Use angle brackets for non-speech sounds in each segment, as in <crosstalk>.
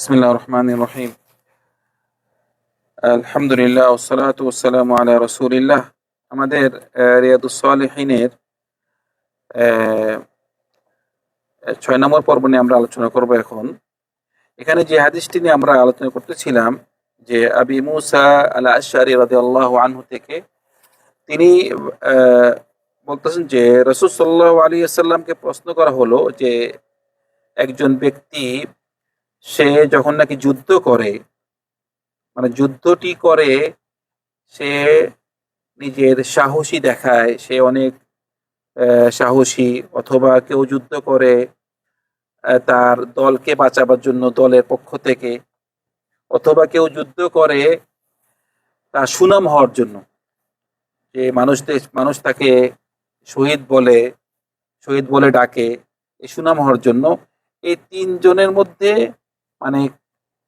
بسم الله الرحمن الرحيم আলহামদুলিল্লাহ ওসালাত ওসালাম আলা রসুলিল্লাহ আমাদের রিয়াদুস সালেহিনের ছয় নম্বর পর্ব নিয়ে আমরা আলোচনা করব এখন এখানে যে হাদিসটি নিয়ে আমরা আলোচনা করতেছিলাম যে আবি মুসা আলা আশারি রাদি আল্লাহ আনহু থেকে তিনি আহ, বলতেছেন যে রসুল সাল্লাহ আলী আসাল্লামকে প্রশ্ন করা হলো যে একজন ব্যক্তি সে যখন নাকি যুদ্ধ করে মানে যুদ্ধটি করে, সে নিজের সাহসী দেখায়, সে অনেক সাহসী, অথবা কেউ যুদ্ধ করে তার দলকে বাঁচাবার জন্য দলের পক্ষ থেকে, অথবা কেউ যুদ্ধ করে, তার সুনাম হওয়ার জন্য। যে মানুষদের মানুষ তাকে শহীদ বলে শহীদ বলে ডাকে, এই সুনাম হওয়ার জন্য। এই তিনজনের মধ্যে মানে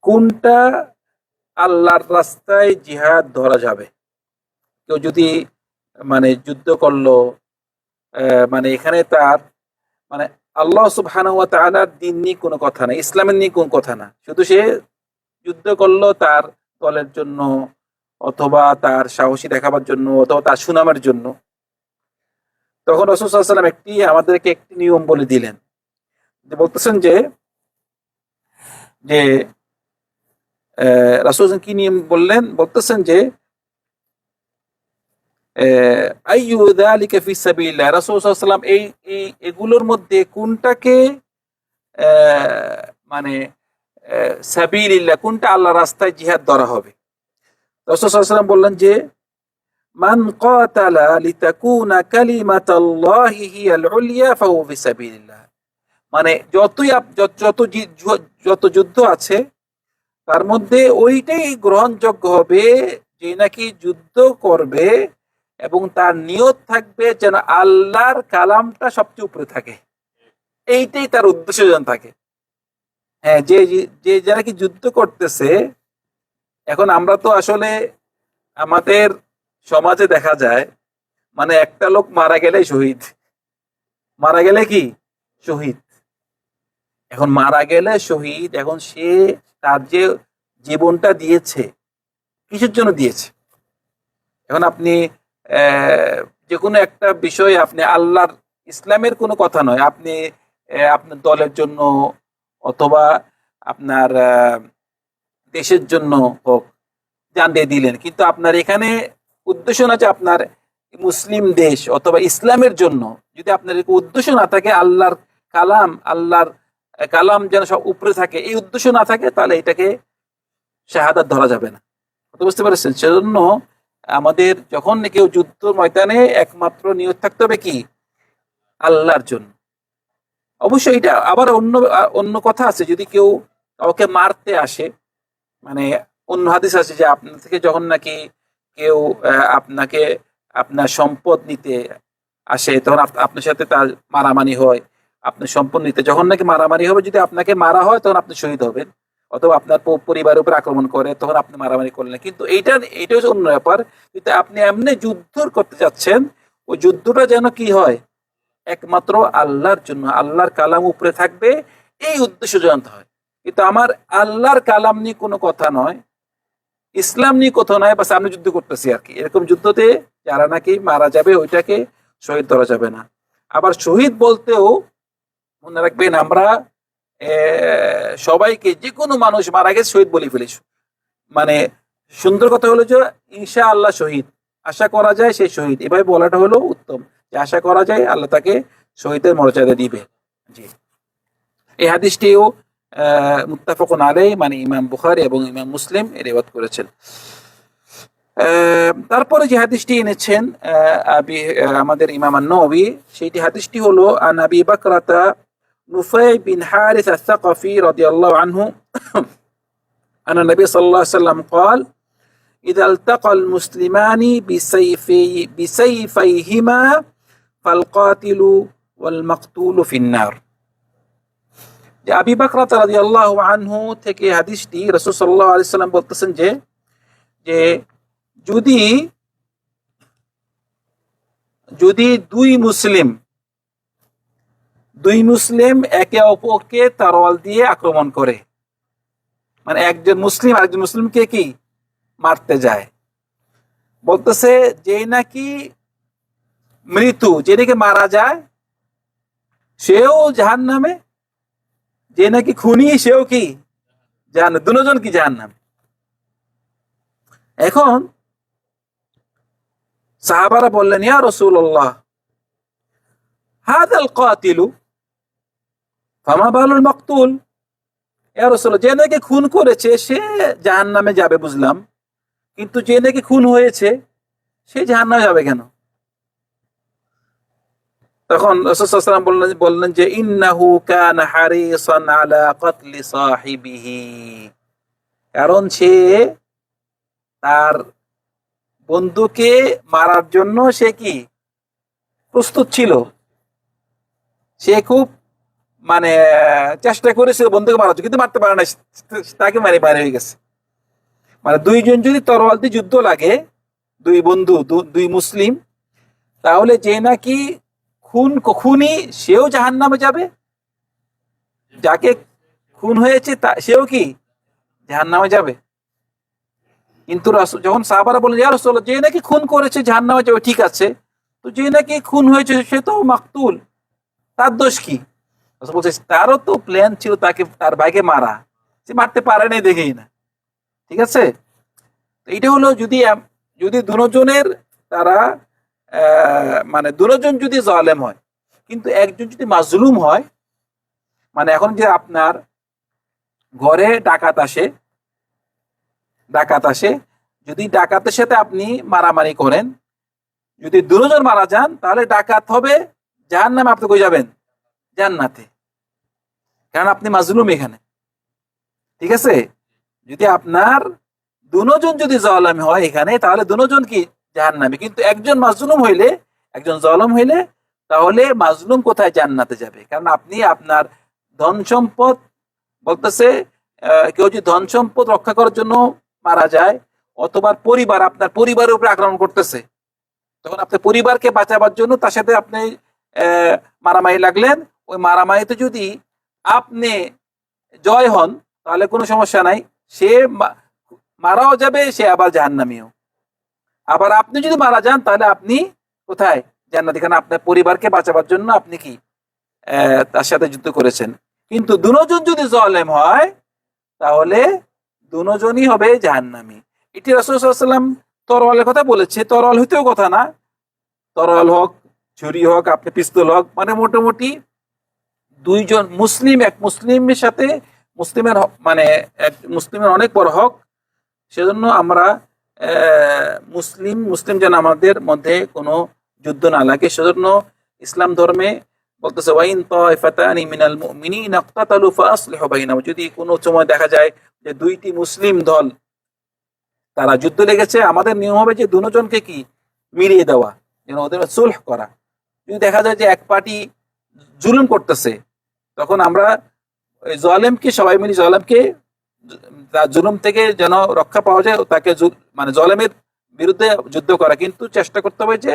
কোনটা আল্লাহর রাস্তায় জিহাদ ধরা যাবে? কেউ যদি মানে যুদ্ধ করল মানে এখানে তার মানে আল্লাহ সুবহানাহু ওয়া দিন নিয়ে কোনো কথা না ইসলামের নিয়ে কোনো কথা না। শুধু সে যুদ্ধ করল তার দলের জন্য, অথবা তার সাহসী দেখাবার জন্য, অথবা তার সুনামের জন্য। তখন রসুল সাল্লাম একটি, আমাদেরকে একটি নিয়ম বলে দিলেন। বলতেছেন যে যে রাসুল কি নিয়ম বললেন? বলতেছেন যে আহ, আইয়ু যালিকা ফি সাবিলিল্লাহ রাসূল সাল্লাল্লাহু আলাইহি ওয়াসাল্লাম এই এগুলোর মধ্যে কোনটাকে মানে আহ, সাবিলিল্লাহ কোনটা আল্লাহর রাস্তায় জিহাদ ধরা হবে? রাসূল সাল্লাল্লাহু আলাইহি ওয়াসাল্লাম বললেন যে মান কাতালা লিতাকুনা কালিমাতাল্লাহি হিয়াল উলিয়া ফাহুয়া ফি সাবিলিল্লাহ। মানে যতই যত যত যুদ্ধ আছে, তার মধ্যে ওইটাই গ্রহণযোগ্য হবে যে নাকি যুদ্ধ করবে এবং তার নিয়ত থাকবে যেন আল্লাহর কালামটা সবচেয়ে উপরে থাকে। এইটাই তার উদ্দেশ্য যেন থাকে। হ্যাঁ যে যে যারা কি যুদ্ধ করতেছে, এখন আমরা তো আসলে আমাদের সমাজে দেখা যায় মানে একটা লোক মারা গেলে শহীদ। মারা গেলে কি? শহীদ। এখন মারা গেলে শহীদ, এখন সে তার যে জীবনটা দিয়েছে, কিসের জন্য দিয়েছে? এখন আপনি যে কোনো একটা বিষয় আপনি আল্লাহর, ইসলামের কোনো কথা নয়। আপনি আপনার দলের জন্য অথবা আপনার দেশের জন্য হোক জান দিয়ে দিলেন। কিন্তু আপনার এখানে উদ্দেশ্য যে আপনার মুসলিম দেশ অথবা ইসলামের জন্য। যদি আপনার উদ্দেশ্য না থাকে, আল্লাহর কালাম, আল্লাহর কালাম যেন সব উপরে থাকে, এই উদ্দেশ্য না থাকে, তাহলে এটাকে শাহাদাত ধরা যাবে না। বুঝতে পারছেন? সেজন্য আমাদের যখন কেউ যুদ্ধ ময়দানে একমাত্র নিয়োগ থাকতে হবে কি? আল্লাহর জন্য। অবশ্যই এটা আবার অন্য অন্য কথা আছে, যদি কেউ কাউকে মারতে আসে মানে অন্য হাদিস আছে যে আপনার থেকে যখন নাকি কেউ আপনাকে আপনার সম্পদ নিতে আসে, তখন আপ- আপনার সাথে তার মারামারি হয় আপনার সম্পূর্ণ নিতে যখন নাকি মারামারি হবে, যদি আপনাকে মারা হয়, তখন আপনি শহীদ হবেন। অথবা আপনার পরিবারের উপর আক্রমণ করে, তখন আপনি মারামারি করলেন কিন্তু এইটা এইটা হচ্ছে অন্য ব্যাপার। কিন্তু আপনি এমনি যুদ্ধ করতে যাচ্ছেন, ওই যুদ্ধটা যেন কি হয়? একমাত্র আল্লাহর জন্য। আল্লাহর কালাম উপরে থাকবে, এই উদ্দেশ্য জানতে হয়। কিন্তু আমার আল্লাহর কালাম নিয়ে কোনো কথা নয়। ইসলাম নিয়ে কথা নয়, বাস আমি যুদ্ধ করতেছি আর কি। এরকম যুদ্ধতে যারা নাকি মারা যাবে, ওইটাকে শহীদ ধরা যাবে না। আবার শহীদ বলতেও মনে রাখবেন, আমরা সবাইকে যে কোনো মানুষ মারা গেছে শহীদ বলে ফেলিস মানে সুন্দর কথা হলো যে ইনশা আল্লাহ শহীদ। আশা করা যায় সে শহীদ। এভাবে বলাটা হলো উত্তম। যে আশা করা যায়, আল্লাহ তাকে শহীদের মর্যাদা দিবে। জি। এই হাদিসটিও মুত্তাফাকুন আলাই মানে ইমাম বুখারী এবং ইমাম মুসলিম রেওয়াত করেছেন। তারপরে যে হাদিসটি এনেছেন আমাদের ইমাম নবী সেইটি হাদিসটি হলো, আন আবি বাকরাতা নুফাই বিন হারিস الثقفي رضي الله عنه <coughs> أن النبي صلى الله عليه وسلم قال إذا التقى المسلمان بسيفي بسيفيهما فالقاتل والمقتول في النار যে আবি বাকরাত রাদিয়াল্লাহু আনহু থেকে হাদিসটি রাসূল সাল্লাল্লাহু আলাইহি সাল্লাম বলতেছেন যে যে যদি যদি দুই মুসলিম দুই মুসলিম একে অপরকে তারওয়াল দিয়ে আক্রমণ করে। মানে একজন মুসলিম আরেকজন মুসলিমকে কি? মারতে যায়। বলতেছে যে নাকি মৃত্যু, যে নাকি মারা যায়, সেও জাহান নামে যে নাকি খুনি, সেও কি? জাহান দুজন কি জাহান নামে এখন সাহাবারা বললেন, ইয়া রসুল্লাহ হাদাল কাতিলু ফামা বালুল মকতুল। রসুল্লাহ যে নাকি খুন করেছে, সে জাহান নামে যাবে, বুঝলাম। কিন্তু যে নাকি খুন হয়েছে, সে জাহান নামে যাবে কেন? তখন রসুলাম বললেন বললেন যে, ইন্নাহু কান হারিসান আলা কতলি সাহিবিহি। কারণ সে তার বন্ধুকে মারার জন্য সে কি? প্রস্তুত ছিল। সে খুব মানে চেষ্টা করেছিল, বন্ধুকে মারার কিন্তু মারতে পারে না তাকে মারি বাইরে হয়ে গেছে। মানে দুইজন যদি তরোয়াল দিয়ে যুদ্ধ লাগে, দুই বন্ধু দুই মুসলিম, তাহলে যে নাকি খুন খুনি সেও জাহান নামে যাবে? যাকে খুন হয়েছে, তা, সেও কি জাহান নামে যাবে? কিন্তু যখন সাহাবারা বলেন ইয়া রাসূলুল্লাহ, যে নাকি খুন করেছে জাহান নামে যাবে, ঠিক আছে। তো যে নাকি খুন হয়েছে, সে তো মাকতুল। তার দোষ কি? রাসূল বলছে, তারও তো প্ল্যান ছিল তাকে, তার ভাইকে মারা। সে মারতে পারে নাই দেখেই না। ঠিক আছে? এইটা হলো যদি যদি দুজনের তারা মানে দুজন যদি জালেম হয়, কিন্তু একজন যদি মাজলুম হয় মানে এখন যে আপনার ঘরে ডাকাত আসে ডাকাত আসে, যদি ডাকাতের সাথে আপনি মারামারি করেন, যদি দুজন মারা যান, তাহলে ডাকাত হবে যার নামে আপনি কই যাবেন? জান্নাতে। কারণ আপনি মাজলুম এখানে। ঠিক আছে? যদি আপনার দুজন যদি জলম হয় এখানে, তাহলে দুজন কি? জাহান নামে কিন্তু একজন মাজলুম হইলে, একজন জলম হইলে, তাহলে মাজলুম কোথায়? জান্নাতে যাবে। কারণ আপনি আপনার ধন সম্পদ বলতেছে কেউ যদি ধন সম্পদ রক্ষা করার জন্য মারা যায়, অথবা পরিবার, আপনার পরিবারের উপরে আক্রমণ করতেছে, তখন আপনার পরিবারকে বাঁচাবার জন্য তার সাথে আপনি মারামারি লাগলেন। ওই মারামারিতে যদি আপনি জয় হন, তাহলে কোনো সমস্যা নাই। সে মারাও যাবে, সে আবার জাহান্নামীও। আবার আপনি যদি মারা যান, তাহলে আপনি কোথায়? জান্নাতি। কারণ আপনার পরিবারকে বাঁচাবার জন্য আপনি কি? তার সাথে যুদ্ধ করেছেন। কিন্তু দুজন যদি জলেম হয়, তাহলে দুজনই হবে জাহান্নামী। এটি রাসুলাম তরোয়ালের কথা বলেছে। তরোয়াল হইতেও কথা না। তরোয়াল হোক ছুরি হোক, আপনি পিস্তল হোক মানে মোটামুটি দুইজন মুসলিম, এক মুসলিমের সাথে, মুসলিমের মানে এক মুসলিমের অনেক বড় হক। সেজন্য আমরা মুসলিম মুসলিম যেন আমাদের মধ্যে কোনো যুদ্ধ না লাগে। সেজন্য ইসলাম ধর্মে বলতেছে, ওয়াইন তাইফাতানি মিনাল মুমিনিনা ইকতাতালু ফাসলিহু বাইনাহুম। যদি কোনো সময় দেখা যায় যে দুইটি মুসলিম দল, তারা যুদ্ধ লেগেছে, আমাদের নিয়ম হবে যে দুজনকে কি? মিলিয়ে দেওয়া, যেন ওদের সুলহ করা। যদি দেখা যায় যে এক পার্টি জুলুম করতেছে তখন আমরা জলেমকে সবাই মিলে জলেমকে তার জুলুম থেকে যেন রক্ষা পাওয়া যায়, তাকে মানে জলেমের বিরুদ্ধে যুদ্ধ করা। কিন্তু চেষ্টা করতে হবে যে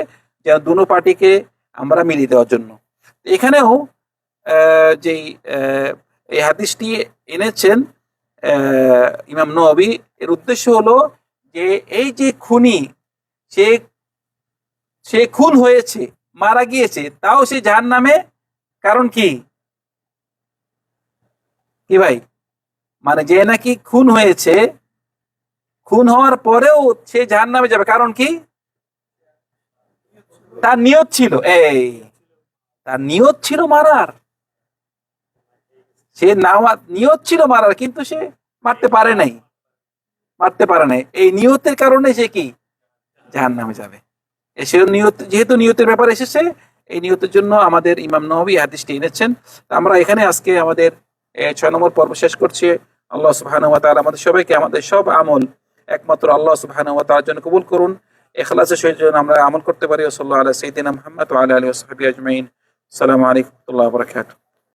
দুনো পার্টিকে আমরা মিলিয়ে দেওয়ার জন্য। এখানেও যেই এই হাদিসটি এনেছেন ইমাম নবী, এর উদ্দেশ্য হলো যে, এই যে খুনি, সে সে খুন হয়েছে, মারা গিয়েছে, তাও সে যার নামে কারণ কি? কি ভাই? মানে যে নাকি খুন হয়েছে, খুন হওয়ার পরেও সে জাহান নামে যাবে। কারণ কি? তার নিয়ত ছিল, এই, তার নিয়ত ছিল মারার। সে নামা নিয়ত ছিল মারার, কিন্তু সে মারতে পারে নাই। মারতে পারে নাই। এই নিয়তের কারণে সে কি? জাহান নামে যাবে। এ সে নিয়ত, যেহেতু নিয়তের ব্যাপার এসেছে, এই নিয়তের জন্য আমাদের ইমাম নবী হাদিসটি এনেছেন। আমরা এখানে আজকে আমাদের ছয় নম্বর পর্ব শেষ করছি। আল্লাহ সুবহানাহু ওয়া আমাদের সবাইকে আমাদের সব আমল একমাত্র আল্লাহ সুবহানাহু ওয়া জন্য কবুল করুন। এখলাসে সেই জন্য আমরা আমল করতে পারি। ওসল্লা আল্লাহ সঈদিন মোহাম্মদ ওয়া আলী সাহবিহি আজমাইন। সালামু আলাইকুম